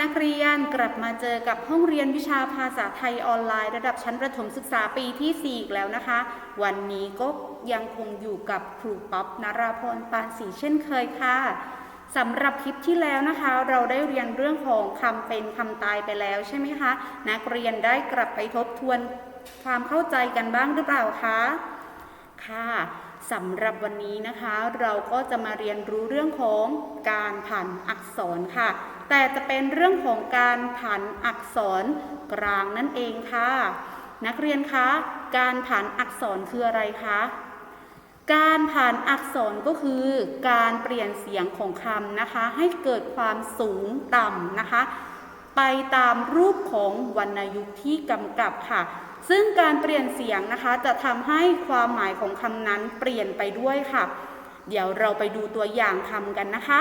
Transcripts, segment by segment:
นักเรียนกลับมาเจอกับห้องเรียนวิชาภาษาไทยออนไลน์ ระดับชั้นประถมศึกษาปีที่4อีกแล้วนะคะ วันนี้ก็ยังคงอยู่กับครูป๊อปนาราพรปานศรีเช่นเคยค่ะสำหรับคลิปที่แล้วนะคะ เราได้เรียนเรื่องของคำเป็นคำตายไปแล้วใช่ไหมคะ นักเรียนได้กลับไปทบทวนความเข้าใจกันบ้างหรือเปล่าคะค่ะสำหรับวันนี้นะคะ เราก็จะมาเรียนรู้เรื่องของการผันอักษรค่ะ แต่จะเป็นเรื่องของการผันอักษรกลางนั่นเองค่ะ นักเรียนคะการผันอักษรคืออะไรคะการผันอักษรก็คือการเปลี่ยนเสียงของคำนะคะ ให้เกิดความสูงต่ำนะคะ ไปตามรูปของวรรณยุกต์ที่กำกับค่ะ ซึ่งการเปลี่ยนเสียงนะคะ จะทำให้ความหมายของคำนั้นเปลี่ยนไปด้วยค่ะ เดี๋ยวเราไปดูตัวอย่างคำกันนะคะ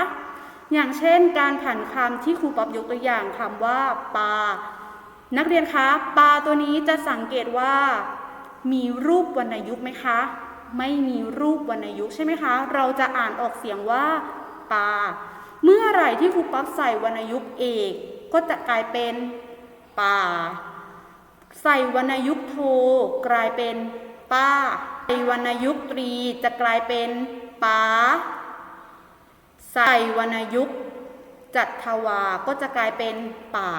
อย่างเช่น การผันคำที่ครูป๊อปยกตัวอย่างคำว่าปลานักเรียนคะปลาตัวนี้จะสังเกตว่า มีรูปวรรณยุกต์ไหมคะ ไม่มีรูปวรรณยุกต์ใช่ไหมคะ เราจะอ่านออกเสียงว่าปลาเมื่อไหร่ที่ครูป๊อปใส่วรรณยุกต์เอกก็จะกลายเป็นป่า ใส่วรรณยุกต์โทกลายเป็นป้า ใส่วรรณยุกต์ตรีจะกลายเป็นป๋า ใส่วรรณยุกต์จัตวาก็จะกลายเป็นป๋า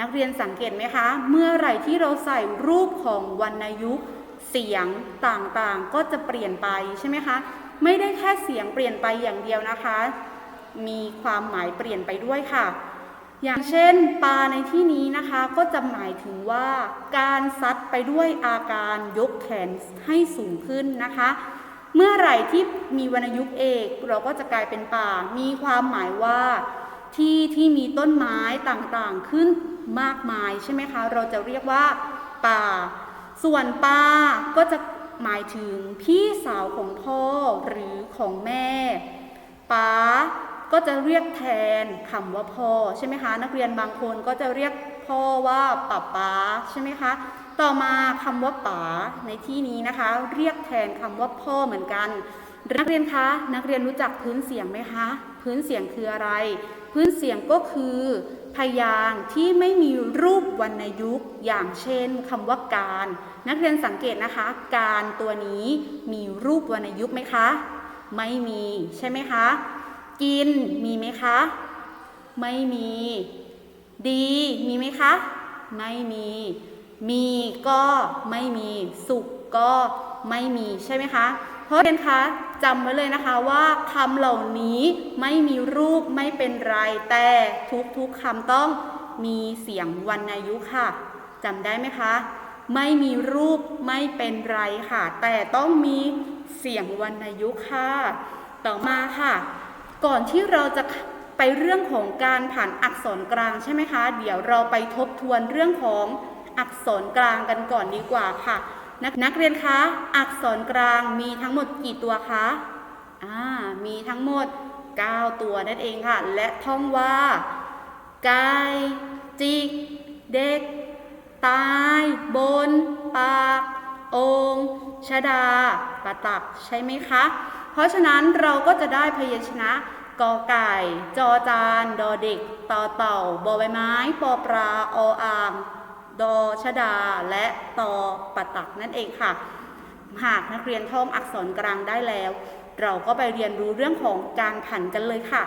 นักเรียนสังเกตไหมคะ เมื่อไหร่ที่เราใส่รูปของวรรณยุกต์เสียงต่างๆ ก็จะเปลี่ยนไปใช่ไหมคะ ไม่ได้แค่เสียงเปลี่ยนไปอย่างเดียวนะคะ มีความหมายเปลี่ยนไปด้วยค่ะ อย่างเช่นปลาในที่นี้นะคะก็จะหมายถึงว่า การซัดไปด้วยอาการยกแขนให้สูงขึ้นนะคะ เมื่อไหร่ที่มีวรรณยุกต์เอกเราก็จะกลายเป็นป่า มีความหมายว่าที่ที่มีต้นไม้ต่างๆขึ้นมากมายใช่ไหมคะ เราจะเรียกว่าป่า ส่วนปาก็จะหมายถึงพี่สาวของพ่อหรือของแม่ป้าก็จะเรียกแทนคำว่าพ่อใช่ไหมคะ นักเรียนบางคนก็จะเรียกพ่อว่าป๋าป๋าใช่ไหมคะ ต่อมาคำว่าป๋าในที่นี้นะคะ เรียกแทนคำว่าพ่อเหมือนกัน นักเรียนคะ นักเรียนรู้จักพื้นเสียงไหมคะ พื้นเสียงคืออะไร พื้นเสียงก็คือพยางที่ไม่มีรูปวรรณยุกต์อย่างเช่นคำว่าการ นักเรียนสังเกตนะคะ การตัวนี้มีรูปวรรณยุกต์ไหมคะ ไม่มีใช่ไหมคะ กินมีไหมคะ ไม่มี ดีมีไหมคะ ไม่มี มีก็ไม่มีสุขก็ไม่มีใช่ไหมคะ เพราะเรียนคะจำไว้เลยนะคะว่าคำเหล่านี้ไม่มีรูปไม่เป็นไร แต่ทุกๆคำต้องมีเสียงวรรณยุกค่ะจำได้ไหมคะ ไม่มีรูปไม่เป็นไรค่ะ แต่ต้องมีเสียงวรรณยุกค่ะ ต่อมาค่ะ ก่อนที่เราจะไปเรื่องของการผ่านอักษรกลางใช่ไหมคะ เดี๋ยวเราไปทบทวนเรื่องของ อักษรกลางกันก่อนดีกว่าค่ะ นักนักเรียนคะอักษรกลางมีทั้งหมดกี่ตัวคะอ่ามีทั้งหมด 9 ตัวนั่นเองค่ะ และท่องว่ากายจิก เด็ก ตาย บน ปากองค์ชดาปะตักใช่ไหมคะ เพราะฉะนั้นเราก็จะได้พยัญชนะกอไก่ จอจาน ดอเด็ก ต่อเต่า บอใบไม้ ปอปลา ออ่าง ดอชดา และตอปตักนั่นเองค่ะ หากนักเรียนท่องอักษรกลางได้แล้ว เราก็ไปเรียนรู้เรื่องของการผันกันเลยค่ะ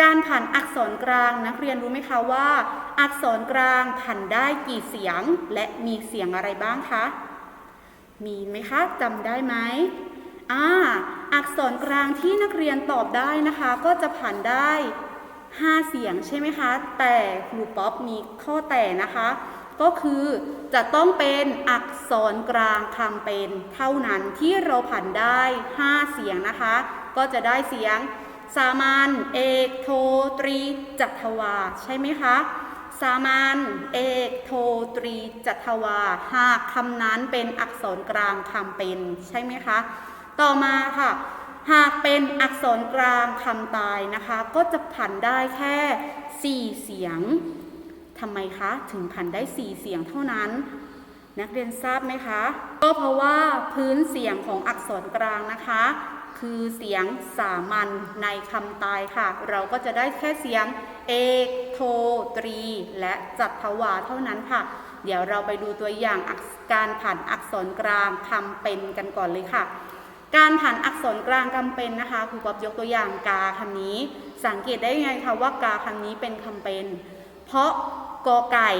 การผันอักษรกลางนักเรียนรู้ไหมคะว่า อักษรกลางผันได้กี่เสียง และมีเสียงอะไรบ้างคะมีไหมคะจำได้ไหมอ่าอักษรกลางที่นักเรียนตอบได้นะคะ ก็จะผันได้ 5 เสียงใช่ไหมคะ แต่ครูป๊อปมีข้อแต่นะคะ ก็คือจะต้องเป็นอักษรกลางคำเป็นเท่านั้นที่เราผันได้ 5 เสียงนะคะ ก็จะได้เสียงสามัญเอกโทตรีจัตวา ใช่ไหมคะ สามัญเอกโทตรีจัตวาหากคำนั้นเป็นอักษรกลางคำเป็นใช่ไหมคะ ต่อมาค่ะ หากเป็นอักษรกลางคำตายนะคะ ก็จะผันได้แค่ 4 เสียง ทำไมคะถึงผันได้ 4 เสียงเท่านั้น นักเรียนทราบไหมคะ ก็เพราะว่าพื้นเสียงของอักษรกลางนะคะ คือเสียงสามัญในคำตายค่ะ เราก็จะได้แค่เสียงเอกโท ตรี และจัตวาเท่านั้นค่ะ เดี๋ยวเราไปดูตัวอย่างการผ่านอักษรกลางคำเป็นกันก่อนเลยค่ะการผ่านอักษรกลางคำเป็นนะคะครูป๊อบยกตัวอย่างกาคำนี้ สังเกตได้ยังไงคะว่ากาคำนี้เป็นคำเป็น เพราะ กอไก่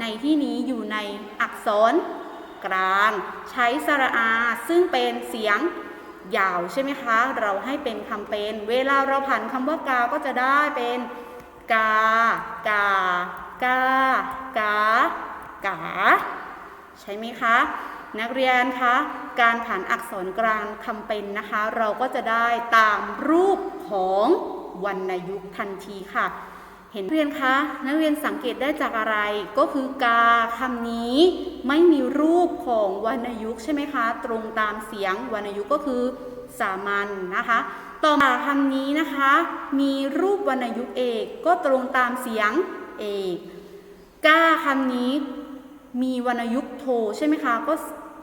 ในที่นี้อยู่ในอักษรกลาง ใช้สระอา ซึ่งเป็นเสียงยาวใช่ไหมคะ เราให้เป็นคำเป็น เวลาเราผ่านคำว่ากา ก็จะได้เป็น กา กา กา กา กา ใช่ไหมคะ นักเรียนคะ การผ่านอักษรกลางคำเป็นนะคะ เราก็จะได้ตามรูปของวรรณยุกต์ทันทีค่ะ เห็นเรียนคะนักเรียนสังเกตได้จากอะไร ก็คือกาคำนี้ไม่มีรูปของวรรณยุกต์ใช่ไหมคะ ตรงตามเสียงวรรณยุกต์ก็คือสามัญนนะคะ ต่อมาคำนี้นะคะ มีรูปวรรณยุกต์เอกก็ตรงตามเสียงเอกกาคำนี้มีวรรณยุกต์โทใช่ไหมคะ ก็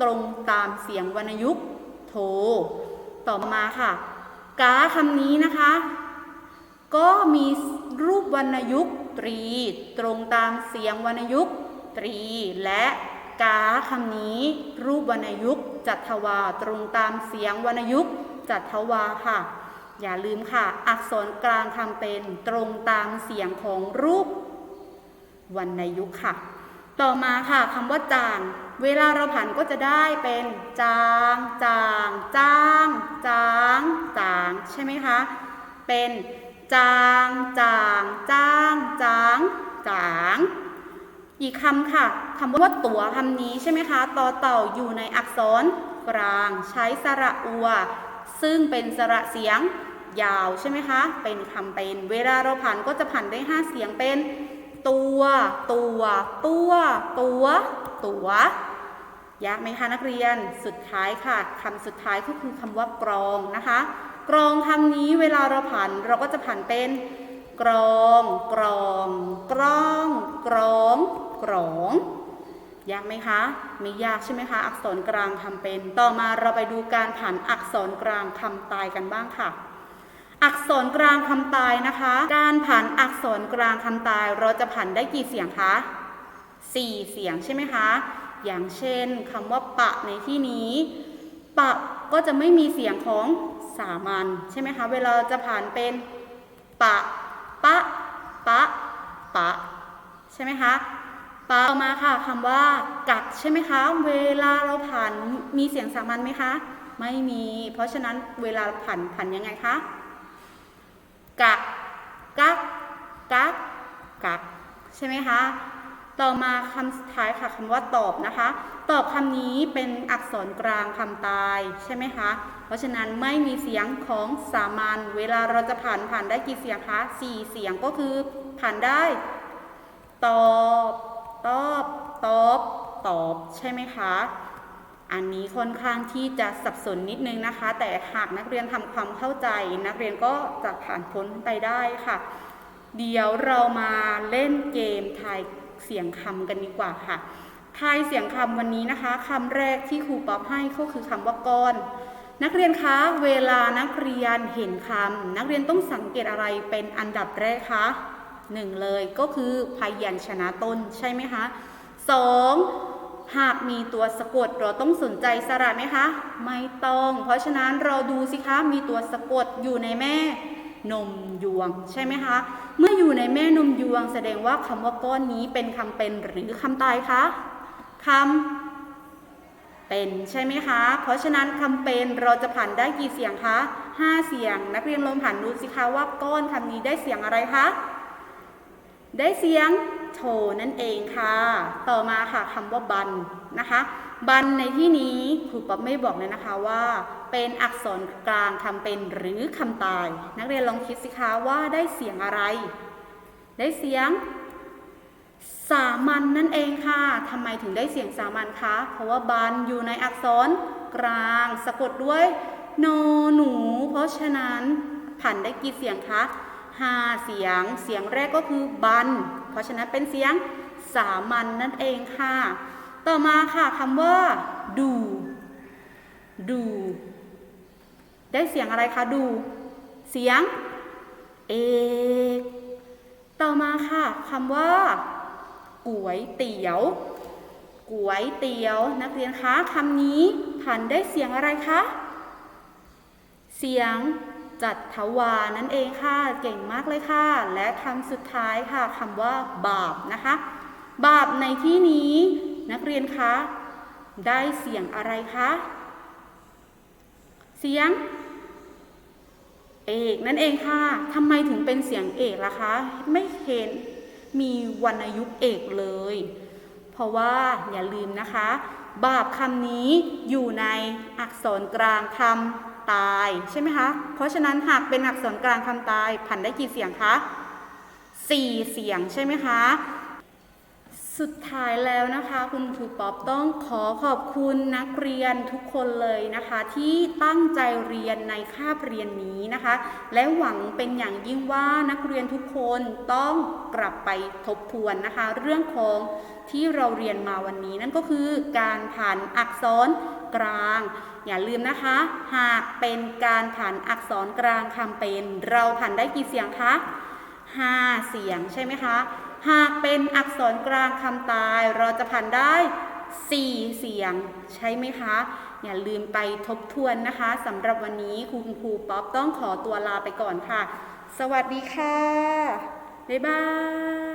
ตรงตามเสียงวรรณยุกต์โท ต่อมาค่ะกาคำนี้นะคะ ก็มีรูปวรรณยุกต์ตรี ตรงตามเสียงวรรณยุกต์ตรี และกาคำนี้ รูปวรรณยุกต์จัตวา ตรงตามเสียงวรรณยุกต์จัตวาค่ะ อย่าลืมค่ะ อักษรกลางคำเป็นตรงตามเสียงของรูปวรรณยุกต์ค่ะ ต่อมาค่ะคำว่าจาง เวลาเราผันก็จะได้เป็นจาง จางจ้าง จาง จาง ใช่ไหมคะ เป็น จางจางจ้างจางจางอีกคำค่ะคำว่าตั๋วคำนี้ใช่ไหมคะต่อเต่าอยู่ในอักษรกลางใช้สระอัว ซึ่งเป็นสระเสียงยาวใช่ไหมคะ เป็นคำเป็น เวลาเราผันก็จะผันได้ 5 เสียงเป็น ตัว ตัว ตัว ตัว ตัวยากไหมคะนักเรียน สุดท้ายค่ะคำสุดท้ายก็คือคำว่ากรองนะคะ กรองคำนี้เวลาเราผันเราก็จะผันเป็นกรอง กรอง กรอง กรอง กรองยากไหมคะ ไม่ยากใช่ไหมคะ อักษรกลางคำเป็น ต่อมาเราไปดูการผันอักษรกลางคำตายกันบ้างค่ะ อักษรกลางคำตายนะคะ การผันอักษรกลางคำตาย เราจะผันได้กี่เสียงคะสี่เสียงใช่ไหมคะ อย่างเช่นคำว่าปะในที่นี้ ปะก็จะไม่มีเสียงของ สามัญใช่ไหมคะเวลาจะผ่านเป็นปะปะปะปะใช่ไหมคะปะต่อมาค่ะคำว่ากักใช่ไหมคะ เวลาเราผ่านมีเสียงสามัญไหมคะ ไม่มี เพราะฉะนั้นเวลาผ่านผ่านยังไงคะกักกักกักกักใช่ไหมคะต่อมาคำสุดท้ายค่ะคำว่าตอบนะคะ ตอบคำนี้เป็นอักษรกลางคำตายใช่ไหมคะเพราะฉะนั้นไม่มีเสียงของสามัญเวลาเราจะผ่านผ่านได้กี่เสียงคะสี่เสียงก็คือผ่านได้ตอบตอบตอบตอบใช่ไหมคะ อันนี้ค่อนข้างที่จะสับสนนิดนึงนะคะ แต่หากนักเรียนทำความเข้าใจ นักเรียนก็จะผ่านพ้นไปได้ค่ะ เดี๋ยวเรามาเล่นเกมทายเสียงคำกันดีกว่าค่ะทายเสียงคำวันนี้นะคะคำแรกที่ครูป๊อปให้ก็คือคำว่าก้อน นักเรียนคะเวลานักเรียนเห็นคำนักเรียนต้องสังเกตอะไรเป็นอันดับแรกคะหนึ่งเลยก็คือพยัญชนะต้นใช่ไหมคะสองหากมีตัวสะกดเราต้องสนใจสระไหมคะ ไม่ต้อง เพราะฉะนั้นเราดูสิคะมีตัวสะกดอยู่ในแม่นมยวงใช่ไหมคะ เมื่ออยู่ในแม่นมยวง แสดงว่าคำว่าก้อนนี้เป็นคำเป็นหรือคำตายคะคำ เป็นใช่ไหมคะ เพราะฉะนั้นคำเป็นเราจะผันได้กี่เสียงคะห้าเสียง นักเรียนลองผันดูสิคะว่าก้อนคำนี้ได้เสียงอะไรคะ ได้เสียงโทนั่นเองค่ะ ต่อมาค่ะคำว่าบันนะคะ บันในที่นี้ครูป๊อบไม่บอกเลยนะคะว่า เป็นอักษรกลางคำเป็นหรือคำตาย นักเรียนลองคิดสิคะว่าได้เสียงอะไร ได้เสียง สามัญนนั่นเองค่ะทำไมถึงได้เสียงสามัญคะ เพราะว่าบันอยู่ในอักษรกลาง สะกดด้วยโนหนู เพราะฉะนั้นผันได้กี่เสียงคะห้าเสียง เสียงแรกก็คือบัน เพราะฉะนั้นเป็นเสียงสามัญนนั่นเองค่ะ ต่อมาค่ะคำว่าดู ดู ได้เสียงอะไรคะดู เสียง เอ ต่อมาค่ะคำว่า ก๋วยเตี๋ยวก๋วยเตี๋ยวนักเรียนคะคำนี้ผันได้เสียงอะไรคะ เสียงจัดทวานั่นเองค่ะ เก่งมากเลยค่ะ และคำสุดท้ายค่ะคำว่าบาปนะคะ บาปในที่นี้ นักเรียนคะ ได้เสียงอะไรคะ เสียง เอกนั่นเองค่ะทำไมถึงเป็นเสียงเอกล่ะคะ ไม่เห็น มีวรรณยุกต์เอกเลย เพราะว่าอย่าลืมนะคะ บาปคำนี้อยู่ในอักษรกลางคำตายใช่ไหมคะ เพราะฉะนั้นหากเป็นอักษรกลางคำตายผันได้กี่เสียงคะสี่เสียงใช่ไหมคะ สุดท้ายแล้วนะคะคุณครูป๊อปต้องขอขอบคุณนักเรียนทุกคนเลยนะคะ ที่ตั้งใจเรียนในคาบเรียนนี้นะคะ และหวังเป็นอย่างยิ่งว่านักเรียนทุกคนต้องกลับไปทบทวนนะคะ เรื่องของที่เราเรียนมาวันนี้นั่นก็คือการผ่านอักษรกลาง อย่าลืมนะคะ หากเป็นการผ่านอักษรกลางคำเป็น เราผ่านได้กี่เสียงคะห้าเสียงใช่ไหมคะ หากเป็นอักษรกลางคำตายเราจะผ่านได้ 4 เสียงใช่ไหมคะ อย่าลืมไปทบทวนนะคะสำหรับวันนี้คุณครูป๊อปต้องขอตัวลาไปก่อนค่ะ สวัสดีค่ะ บ๊ายบาย